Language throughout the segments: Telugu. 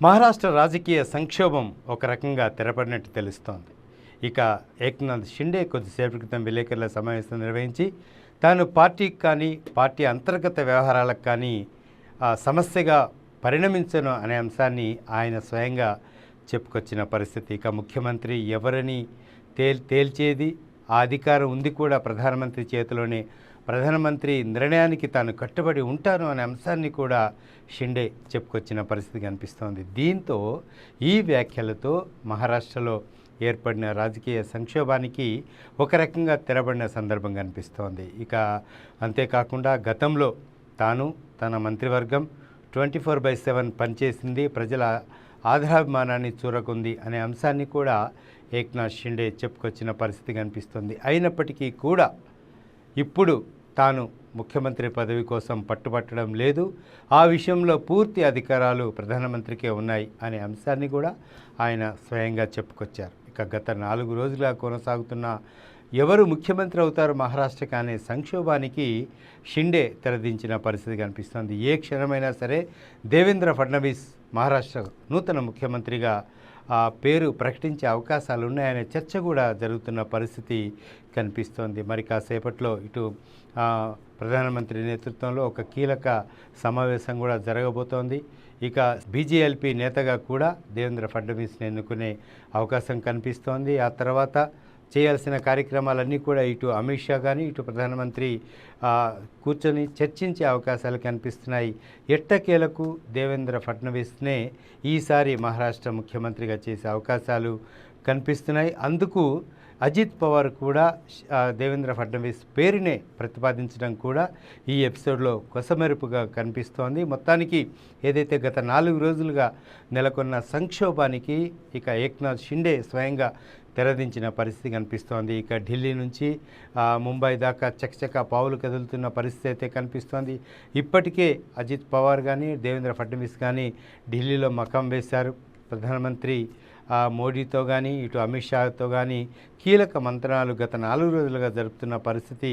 మహారాష్ట్ర రాజకీయ సంక్షోభం ఒక రకంగా తెరపడినట్టు తెలుస్తోంది. ఇక ఏక్నాథ్ షిండే కొద్దిసేపటి క్రితం విలేకరుల సమావేశం నిర్వహించి తాను పార్టీకి కానీ పార్టీ అంతర్గత వ్యవహారాలకు కానీ సమస్యగా పరిణమించను అనే అంశాన్ని ఆయన స్వయంగా చెప్పుకొచ్చిన పరిస్థితి. ఇక ముఖ్యమంత్రి ఎవరని తేల్ తేల్చేది ఆ అధికారం ఉంది కూడా ప్రధానమంత్రి చేతిలోనే ప్రధానమంత్రి నిర్ణయానికి తాను కట్టుబడి ఉంటాను అనే అంశాన్ని కూడా షిండే చెప్పుకొచ్చిన పరిస్థితి కనిపిస్తోంది దీంతో ఈ వ్యాఖ్యలతో మహారాష్ట్రలో ఏర్పడిన రాజకీయ సంక్షోభానికి ఒక రకంగా తెరబడిన సందర్భం కనిపిస్తోంది. ఇక అంతేకాకుండా గతంలో తాను తన మంత్రివర్గం ట్వంటీ ఫోర్ బై సెవెన్ పనిచేసింది ప్రజల ఆధారాభిమానాన్ని చూరకుంది అనే అంశాన్ని కూడా ఏక్నాథ్ షిండే చెప్పుకొచ్చిన పరిస్థితి కనిపిస్తుంది. అయినప్పటికీ కూడా ఇప్పుడు తాను ముఖ్యమంత్రి పదవి కోసం పట్టుబట్టడం లేదు. ఆ విషయంలో పూర్తి అధికారాలు ప్రధానమంత్రికే ఉన్నాయి అనే అంశాన్ని కూడా ఆయన స్వయంగా చెప్పుకొచ్చారు. ఇక గత నాలుగు రోజులుగా కొనసాగుతున్న ఎవరు ముఖ్యమంత్రి అవుతారు మహారాష్ట్రకి అనే సంక్షోభానికి షిండే తెరదించిన పరిస్థితి కనిపిస్తోంది. ఏ క్షణమైనా సరే దేవేంద్ర ఫడ్నవీస్ మహారాష్ట్ర నూతన ముఖ్యమంత్రిగా ఆ పేరు ప్రకటించే అవకాశాలు ఉన్నాయనే చర్చ కూడా జరుగుతున్న పరిస్థితి కనిపిస్తోంది. మరి కాసేపట్లో ఇటు ప్రధానమంత్రి నేతృత్వంలో ఒక కీలక సమావేశం కూడా జరగబోతోంది. ఇక బీజేఎల్పీ నేతగా కూడా దేవేంద్ర ఫడ్నవీస్ని ఎన్నుకునే అవకాశం కనిపిస్తోంది. ఆ తర్వాత చేయాల్సిన కార్యక్రమాలన్నీ కూడా ఇటు అమిత్ షా కానీ ఇటు ప్రధానమంత్రి కూర్చొని చర్చించే అవకాశాలు కనిపిస్తున్నాయి. ఎట్టకేలకు దేవేంద్ర ఫడ్నవీస్నే ఈసారి మహారాష్ట్ర ముఖ్యమంత్రిగా చేసే అవకాశాలు కనిపిస్తున్నాయి. అందుకు అజిత్ పవార్ కూడా దేవేంద్ర ఫడ్నవీస్ పేరునే ప్రతిపాదించడం కూడా ఈ ఎపిసోడ్లో కొసమెరుపుగా కనిపిస్తోంది. మొత్తానికి ఏదైతే గత నాలుగు రోజులుగా నెలకొన్న సంక్షోభానికి ఇక ఏక్నాథ్ షిండే స్వయంగా తెరదించిన పరిస్థితి కనిపిస్తోంది. ఇక ఢిల్లీ నుంచి ముంబై దాకా చకచక పావులు కదులుతున్న పరిస్థితి అయితే కనిపిస్తోంది. ఇప్పటికే అజిత్ పవార్ కానీ దేవేంద్ర ఫడ్నవీస్ కానీ ఢిల్లీలో మకం వేశారు. ప్రధానమంత్రి మోడీతో కానీ ఇటు అమిత్ షాతో కానీ కీలక మంత్రాలు గత నాలుగు రోజులుగా జరుపుతున్న పరిస్థితి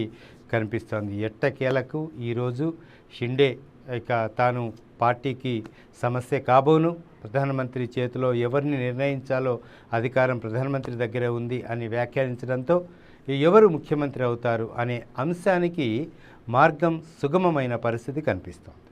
కనిపిస్తోంది. ఎట్టకేలకు ఈరోజు షిండే ఇక తాను పార్టీకి సమస్య కాబోను. ప్రధానమంత్రి చేతిలో ఎవరిని నిర్ణయించాలో అధికారం ప్రధానమంత్రి దగ్గరే ఉంది అని వ్యాఖ్యానించడంతో ఎవరు ముఖ్యమంత్రి అవుతారు అనే అంశానికి మార్గం సుగమమైన పరిస్థితి కనిపిస్తోంది.